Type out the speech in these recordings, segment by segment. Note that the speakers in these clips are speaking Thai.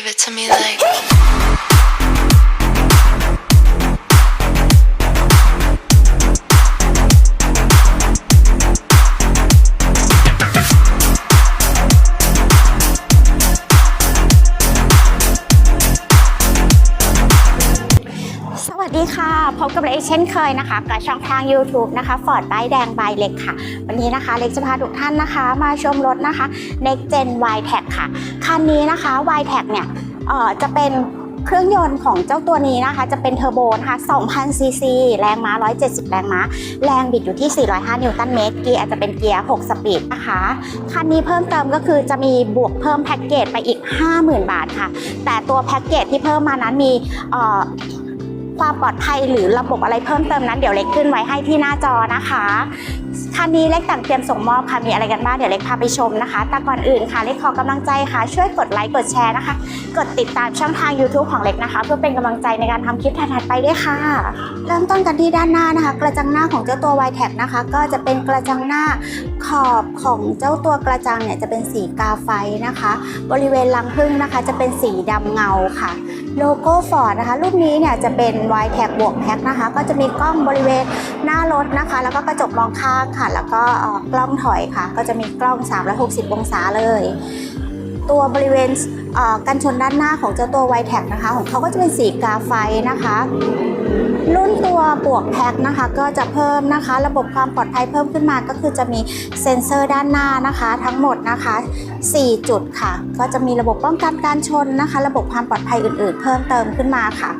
Give it to me like. สวัสดีค่ะ พบกับเล็กเช่นเคยนะคะกับช่องทาง YouTube นะคะ Ford ป้ายแดงใบเล็กค่ะ วันนี้นะคะเล็กจะพาทุกท่านนะคะ มาชมรถนะคะ Next Gen y t e c ค่ะ คันนี้นะคะ y t e c เนี่ยเอ่อจะเป็นเครื่องยนต์ของเจ้าตัวนี้นะคะ จะเป็นเทอร์โบนะคะ2,000ซีซีแรงม้า 170 แรงม้า แรงบิดอยู่ที่ 405 นิวตันเมตร เกียร์อาจจะเป็นเกียร์ 6 สปีดนะคะ คันนี้เพิ่มเติมก็คือจะมีบวกเพิ่มแพ็กเกจไปอีก 50,000 บาทค่ะ แต่ตัวแพ็กเกจที่เพิ่มมานั้นมีเความปลอดภัยหรือระบบอะไรเพิ่มเติมนั้นเดี๋ยวเล็กขึ้นไว้ให้ที่หน้าจอนะคะคันนี้เล็กต่างเตรียมส่งมอบค่ะมีอะไรกันบ้างเดี๋ยวเล็กพาไปชมนะคะ แต่ก่อนอื่นค่ะเล็กขอกำลังใจค่ะ ช่วยกดไลค์กดแชร์นะคะ กดติดตามช่องทาง YouTube ของเล็กนะคะ เพื่อเป็นกำลังใจในการทำคลิปถัดไปด้วยค่ะ เริ่มต้นกันที่ด้านหน้านะคะ กระจังหน้าของเจ้าตัว y t e c นะคะ ก็จะเป็นกระจังหน้าขอบของเจ้าตัวกระจังเนี่ยจะเป็นสีกาไฟนะคะ บริเวณรังผึ้งนะคะ จะเป็นสีดำเงาค่ะ โลโก้ฟอร์ดนะคะรุ่นนี้เนี่ยจะเป็นไวแท็กบวกแพ็คนะคะ ก็จะมีกล้องบริเวณหน้ารถนะคะ แล้วก็กระจกมองข้างค่ะ แล้วก็กล้องถอยค่ะ ก็จะมีกล้อง 360 องศาเลย ตัวบริเวณกันชนด้านหน้าของเจ้าตัวไวแท็กนะคะ ของเขาก็จะเป็นสีกาไฟนะคะ รุ่นตัวบวกแพ็คนะคะ ก็จะเพิ่มนะคะ ระบบความปลอดภัยเพิ่มขึ้นมาก็คือจะมีเซ็นเซอร์ด้านหน้านะคะ ทั้งหมดนะคะ 4 จุดค่ะ ก็จะมีระบบป้องกันการชนนะคะ ระบบความปลอดภัยอื่นๆ เพิ่มเติมขึ้นมาค่ะ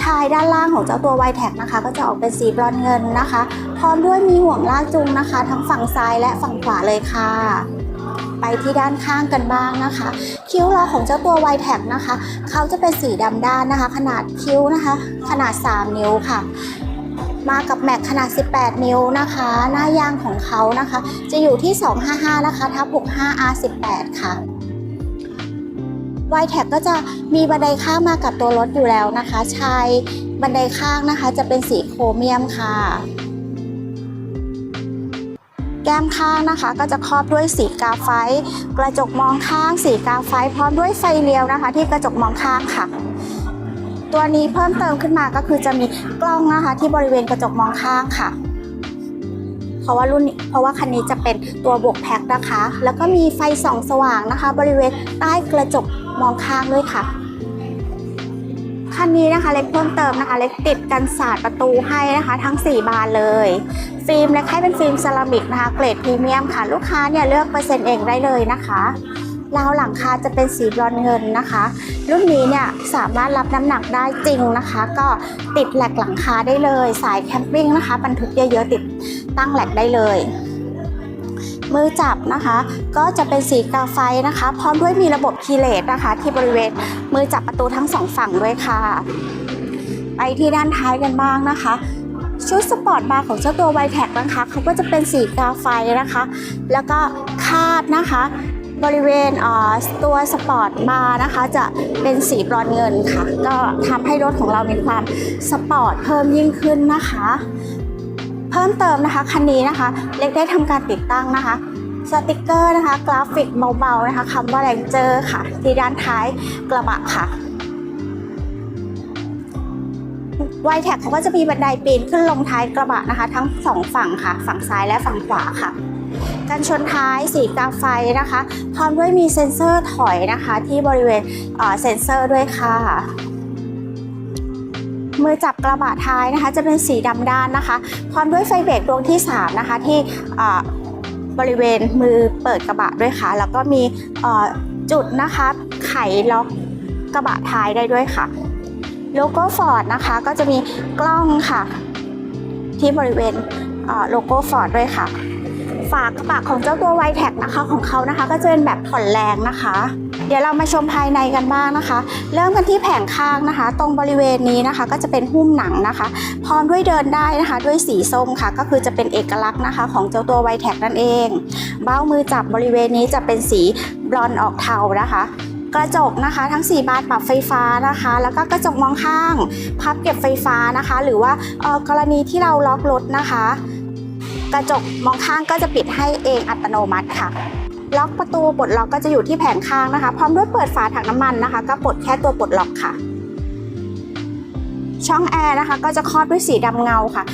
ชายด้านล่างของเจ้าตัว y t e c นะคะ ก็จะออกเป็นสีบรอนเงินนะคะ พร้อมด้วยมีห่วงลากจูงนะคะ ทั้งฝั่งซ้ายและฝั่งขวาเลยค่ะ ไปที่ด้านข้างกันบ้างนะคะ คิ้วล้อของเจ้าตัว y t e c นะคะ เขาจะเป็นสีดำด้านนะคะ ขนาดคิ้วนะคะ ขนาด 3 นิ้วค่ะมากับแม็กขนาด 18 นิ้วนะคะ หน้ายางของเขานะคะ จะอยู่ที่ 255 นะคะทับ65 R18 ค่ะ y t e c ก็จะมีบันไดข้างมากับตัวรถอยู่แล้วนะคะ ชายบันไดข้างนะคะ จะเป็นสีโครเมียมค่ะ แก้มข้างนะคะ ก็จะครอบด้วยสีกาไฟ กระจกมองข้างสีกาไฟ พร้อมด้วยไฟเลี้ยวนะคะ ที่กระจกมองข้างค่ะ ตัวนี้เพิ่มเติมขึ้นมาก็คือจะมีกล้องนะคะ ที่บริเวณกระจกมองข้างค่ะ เพราะว่ารุ่นเพราะว่าคันนี้จะเป็นตัวบวกแพ็คนะคะ แล้วก็มีไฟส่องสว่างนะคะ บริเวณใต้กระจกมองข้างด้วยค่ะ คันนี้นะคะเล็กเพิ่มเติมนะคะ เล็กติดกันศาสตร์ประตูให้นะคะ ทั้ง 4 บานเลย ฟิล์มเล็กให้เป็นฟิล์มเซรามิกนะคะ เกรดพรีเมียมค่ะลูกค้าเนี่ยเลือกเปอร์เซ็นต์เองได้เลยนะคะราวหลังคาจะเป็นสีบรอนซ์เงินนะคะ รุ่นนี้เนี่ยสามารถรับน้ำหนักได้จริงนะคะ ก็ติดแหลกหลังคาได้เลย สายแคมปิ้งนะคะบรรทุกเยอะๆติดตั้งแหลกได้เลย มือจับนะคะ ก็จะเป็นสีกาไฟนะคะ พร้อมด้วยมีระบบคีเลสนะคะ ที่บริเวณมือจับประตูทั้งสองฝั่งด้วยค่ะ ไปที่ด้านท้ายกันบ้างนะคะชุดสปอร์ตบาร์ของเจ้าตัว y t e c นะคะเขาก็จะเป็นสีกาไฟนะคะ แล้วก็คาดนะคะ บริเวณตัวสปอร์ตบาร์นะคะจะเป็นสีบรอนเงินค่ะ ก็ทำให้รถของเรามีความสปอร์ตเพิ่มยิ่งขึ้นนะคะ เพิ่มเติมนะคะคันนี้นะคะ เล็กได้ทำการติดตั้งนะคะสติกเกอร์นะคะ กราฟิกเบาๆนะคะคำว่าแรงเจอร์ค่ะ ที่ด้านท้ายกระบะค่ะไวแท็กเขาก็จะมีบันไดปีนขึ้นลงท้ายกระบะนะคะ ทั้งสองฝั่งค่ะ ฝั่งซ้ายและฝั่งขวาค่ะกันชนท้ายสีกาไฟนะคะ พร้อมด้วยมีเซ็นเซอร์ถอยนะคะ ที่บริเวณเอ่อเซ็นเซอร์ด้วยค่ะ มือจับกระบะท้ายนะคะ จะเป็นสีดำด้านนะคะ พร้อมด้วยไฟเบรกดวงที่ 3 นะคะ ที่บริเวณมือเปิดกระบะด้วยค่ะ แล้วก็มีจุดนะคะไขล็อกกระบะท้ายได้ด้วยค่ะ โลโก้ฟอร์ดนะคะก็จะมีกล้องค่ะ ที่บริเวณโลโก้ฟอร์ดด้วยค่ะ ฝากระบะของเจ้าตัว y t e c นะคะของเขานะคะ ก็จะเป็นแบบผ่อนแรงนะคะ ดี๋ยวเรามาชมภายในกันบ้างนะคะ เริ่มกันที่แผงข้างนะคะ ตรงบริเวณนี้นะคะ ก็จะเป็นหุ้มหนังนะคะ พร้อมด้วยเดินได้นะคะ ด้วยสีส้มค่ะ ก็คือจะเป็นเอกลักษณ์นะคะ ของเจ้าตัว y t e c นั่นเอง เบ้ามือจับบริเวณนี้จะเป็นสีบลอนออกเทานะคะกระจกนะคะทั้ง 4 บานปรับไฟฟ้านะคะ แล้วก็กระจกมองข้าง พับเก็บไฟฟ้านะคะ หรือว่ากรณีที่เราล็อกรถนะคะ กระจกมองข้างก็จะปิดให้เองอัตโนมัติค่ะ ล็อกประตูปลดล็อกก็จะอยู่ที่แผงข้างนะคะ พร้อมด้วยเปิดฝาถังน้ำมันนะคะ ก็ปลดแค่ตัวปลดล็อกค่ะ ช่องแอร์นะคะ ก็จะครอบด้วยสีดำเงาค่ะ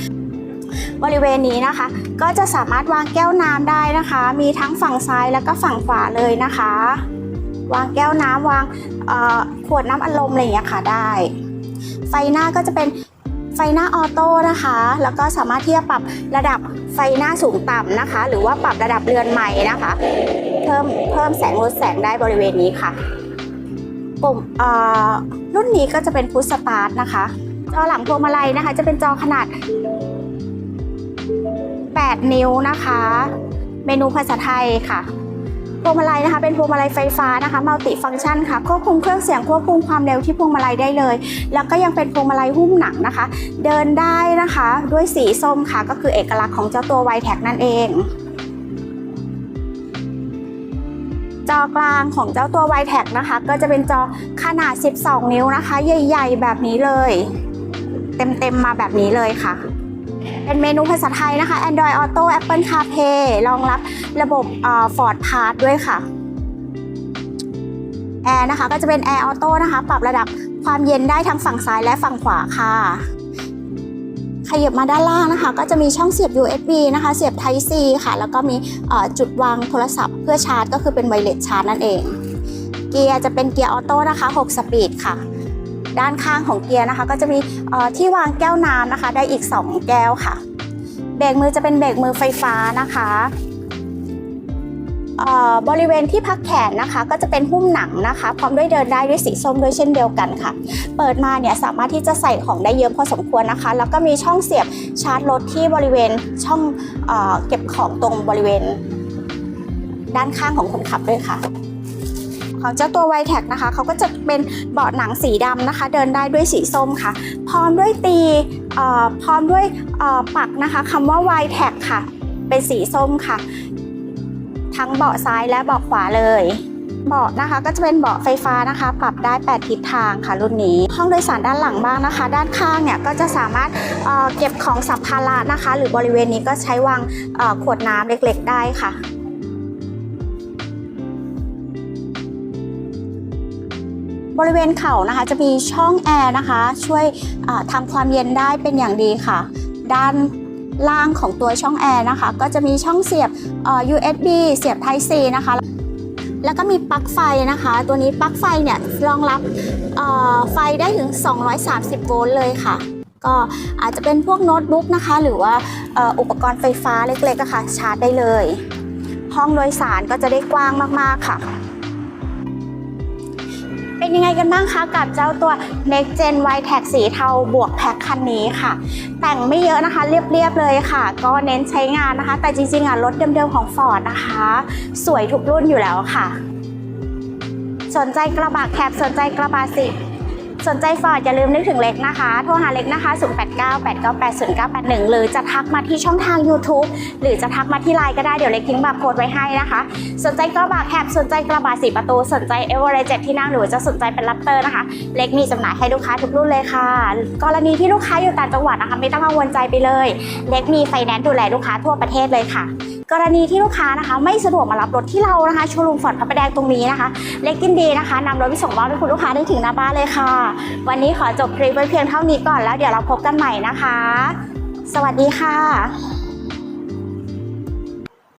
บริเวณนี้นะคะ ก็จะสามารถวางแก้วน้ำได้นะคะ มีทั้งฝั่งซ้ายแล้วก็ฝั่งขวาเลยนะคะ วางแก้วน้ำวางขวดน้ำอัดลมอะไรอย่างเงี้ค่ะได้ ไฟหน้าก็จะเป็นไฟหน้าออโต้นะคะ แล้วก็สามารถที่จะปรับระดับไฟหน้าสูงต่ำนะคะ หรือว่าปรับระดับเรือนใหม่นะคะ พิ่มเพิ่มแสงลดแสงได้บริเวณนี้ค่ะปุ่มรุ่นนี้ก็จะเป็นพุชสตาร์ทนะคะ จอหลังพวงมาลัยนะคะ จะเป็นจอขนาด 8 นิ้วนะคะ เมนูภาษาไทยค่ะพวงมาลัยนะคะเป็นพวงมาลัยไฟฟ้านะคะมัลติฟังก์ชันค่ะควบคุมเครื่องเสียงควบคุมความเร็วที่พวงมาลัยได้เลย แล้วก็ยังเป็นพวงมาลัยหุ้มหนังนะคะ เดินได้นะคะด้วยสีส้มค่ะก็คือเอกลักษณ์ของเจ้าตัว y t แท็กนั่นเอง จอกลางของเจ้าตัว y t แท็นะคะ ก็จะเป็นจอขนาด 12 นิ้วนะคะ ใหญ่ๆ แบบนี้เลย เต็มๆมาแบบนี้เลยค่ะ เป็นเมนูภาษาไทยนะคะ Android Auto Apple CarPlay รองรับระบบเอ่อ Ford Pass ด้วยค่ะแอร์นะคะก็จะเป็น Air Auto นะคะ ปรับระดับความเย็นได้ทั้งฝั่งซ้ายและฝั่งขวาค่ะ ขยับมาด้านล่างนะคะ ก็จะมีช่องเสียบ USB นะคะ เสียบ Type C ค่ะ แล้วก็มีจุดวางโทรศัพท์เพื่อชาร์จ ก็คือเป็นไวเลสชาร์จนั่นเอง เกียร์จะเป็นเกียร์ออโต้นะคะ 6 สปีดค่ะ ด้านข้างของเกียร์นะคะ ก็จะมีที่วางแก้วน้ำนะคะ ได้อีก 2 แก้วค่ะ เบรกมือจะเป็นเบรกมือไฟฟ้านะคะ บริเวณที่พักแขนนะคะก็จะเป็นหุ้มหนังนะคะ พร้อมด้วยเดินได้ด้วยสีส้มด้วยเช่นเดียวกันค่ะ เปิดมาเนี่ยสามารถที่จะใส่ของได้เยอะพอสมควรนะคะ แล้วก็มีช่องเสียบชาร์จรถที่บริเวณช่องเอเก็บของตรงบริเวณ ด้านข้างของคนขับด้วยค่ะของเจ้าตัว y t แท็นะคะเขาก็จะเป็นเบาะหนังสีดำนะคะ เดินได้ด้วยสีส้มค่ะ พร้อมด้วยตีพร้อมด้วยปักนะคะคำว่า y t แท็ค่ะ เป็นสีส้มค่ะ ทั้งเบาะซ้ายและเบาะขวาเลย เบาะนะคะก็จะเป็นเบาะไฟฟ้านะคะ ปรับได้ 8 ทิศทางค่ะรุ่นนี้ ห้องโดยสารด้านหลังบ้างนะคะ ด้านข้างเนี่ยก็จะสามารถเเก็บของสัมภาระนะคะ หรือบริเวณนี้ก็ใช้วางขวดน้ำเล็กๆ ได้ค่ะบริเวณเข่านะคะจะมีช่องแอร์นะคะ ช่วยอ่าทำความเย็นได้เป็นอย่างดีค่ะ ด้าน ล่างของตัวช่องแอร์นะคะ ก็จะมีช่องเสียบ USB เสียบ Type C นะคะ แล้วก็มีปลั๊กไฟนะคะ ตัวนี้ปลั๊กไฟเนี่ยรองรับไฟได้ถึง 230 โวลต์เลยค่ะ ก็อาจจะเป็นพวกโน้ตบุ๊กนะคะ หรือว่าอ,อ,อุปกรณ์ไฟฟ้าเล็กๆะค่ะชาร์จได้เลย ห้องโดยสารก็จะได้กว้างมากๆค่ะ เป็นยังไงกันบ้างคะกับเจ้าตัว Next Gen y t a g สีเทาบวกแพ็คคันนี้ค่ะ แต่งไม่เยอะนะคะเรียบๆเลยค่ะ ก็เน้นใช้งานนะคะ แต่จริงๆอะรถเดิมๆของ Ford นะคะ สวยทุกรุ่นอยู่แล้วค่ะ สนใจกระบะแคบสนใจกระบะสิ สนใจฟอร์ดอย่าลืมนึกถึงเล็กนะคะ โทรหาเล็กนะคะ 0898980981 หรือจะทักมาที่ช่องทาง YouTube หรือจะทักมาที่ไลน์ก็ได้เดี๋ยวเล็กทิ้งบาร์โค้ดไว้ให้นะคะ สนใจกระบะแคปสนใจกระบะสีประตู สนใจเอเวอเรสต์ที่นั่งหรือจะสนใจเป็นลัปเตอร์นะคะ เล็กมีจำหน่ายให้ลูกค้าทุกรุ่นเลยค่ะ กรณีที่ลูกค้าอยู่ต่างจังหวัดนะคะ ไม่ต้องกังวลใจไปเลย เล็กมีไฟแนนซ์ดูแลลูกค้าทั่วประเทศเลยค่ะ กรณีที่ลูกค้านะคะ ไม่สะดวกมารับรถที่เรานะคะโชว์รูมฟอร์ดพระประแดงตรงนี้นะคะ เล็กกินดีนะคะนำรถไปส่งมอบให้คุณลูกค้าได้ถึงหน้าบ้านเลยค่ะ วันนี้ขอจบคลิปไว้เพียงเท่านี้ก่อนแล้วเดี๋ยวเราพบกันใหม่นะคะ สวัสดีค่ะ